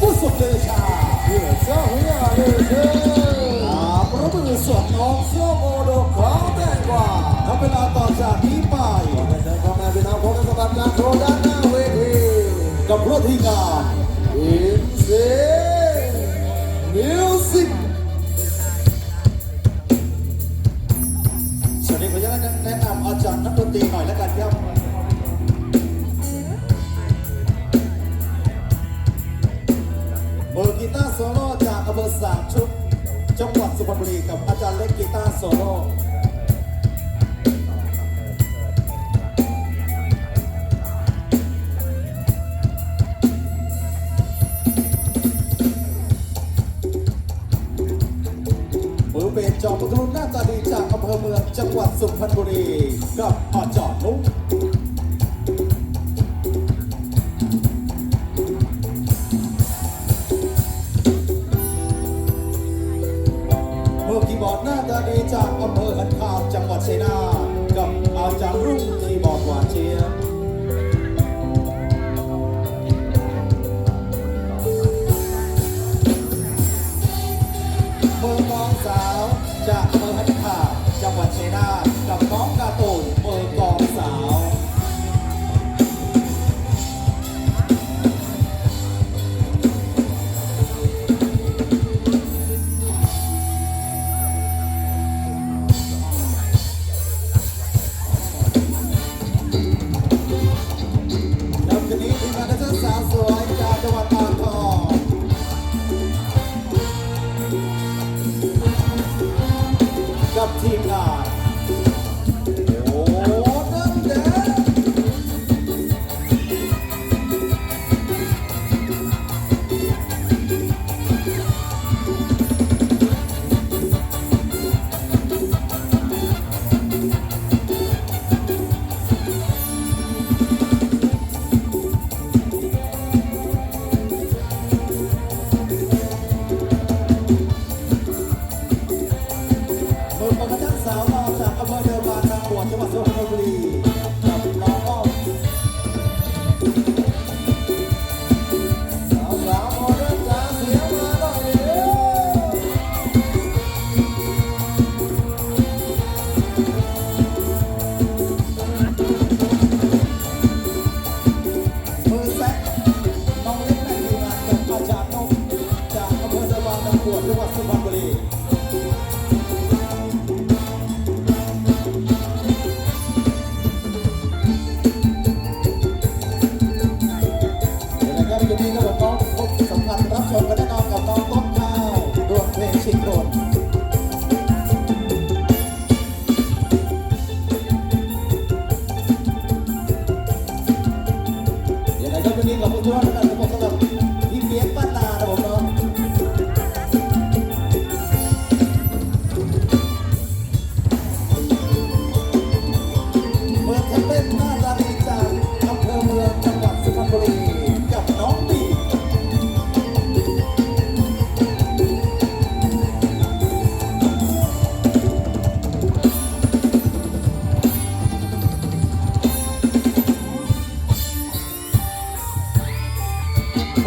ผู้สุดเดชาเพื่อเจ้าพญาเลยเถิดอาประมือสวดน้องเสื้อโมโดขาวแตงกว่าทำเวลาต่อจากนี้ไปขอเชิญพ่อแม่พี่น้องพบกับสำหรับการโชว์ด้านหน้าเวทีกับรถที่งานอินเซมิวสิกสวัสดีขออนุญาตแนะนำอาจารย์นักดนตรีหน่อย ชุกจังหวัดสุพรรณบุรีกับอาจารย์เล็กกีตาร์โซโล่มือเบสจอมประทุนหน้าตาดีจากอำเภอเมืองจังหวัดสุพรรณบุรีกับอาจาร ทีมงาน สาวเราจากอำเภอเดิมบางนางบวชจังหวัดสุพรรณบุรี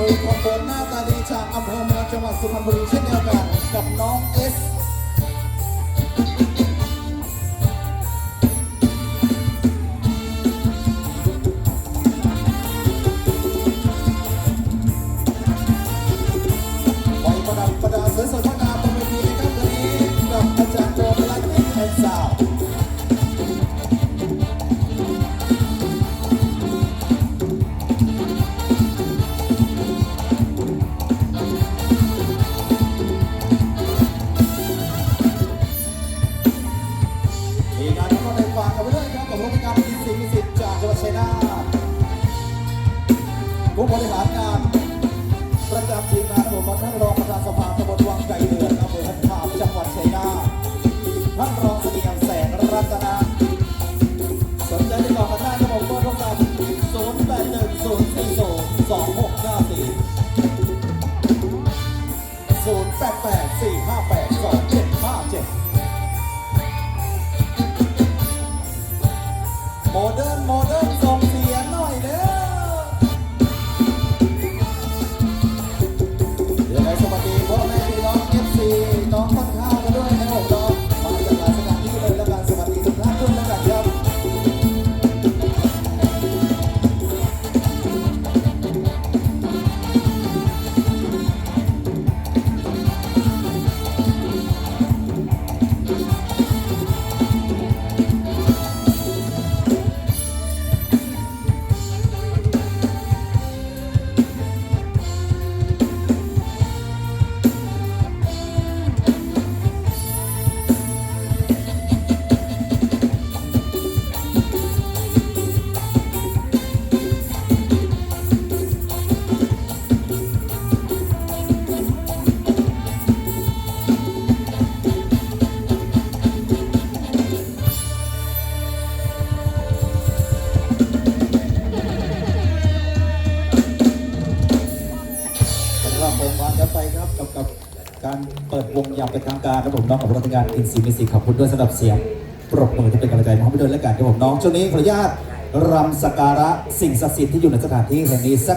มือคอมโบนหน้าตาดีจากอำเภอเมืองจังหวัดสุพรรณบุรีเช่นเดียวกันกับน้องเอส ผู้บริหารงานประจำทีมงานผมท่านรองประธานสภาตำบลวังไก่เดือนอำเภอหันคามจังหวัดชัยนาทท่านรองเสงี่ยมแสงรัตนะสนใจติดต่อกันได้ครับผมเบอร์โทรศัพท์0 8 1 0 4 0 2 6 9 4 0 8 8 4 5 8 2 7 5 7โมเดิร์นโมเดิร์ การเปิดวงอย่างเป็นทางการครับผมน้องของรัฐงานอินซีมิสิขอบคุณด้วยสำหรับเสียงปรบมือที่เป็นกำลังใจมอบให้ด้วยและกันครับผมน้องช่วงนี้ขออนุญาตรำสักการะสิ่งศักดิ์สิทธิ์ที่อยู่ในสถานที่แห่งนี้สัก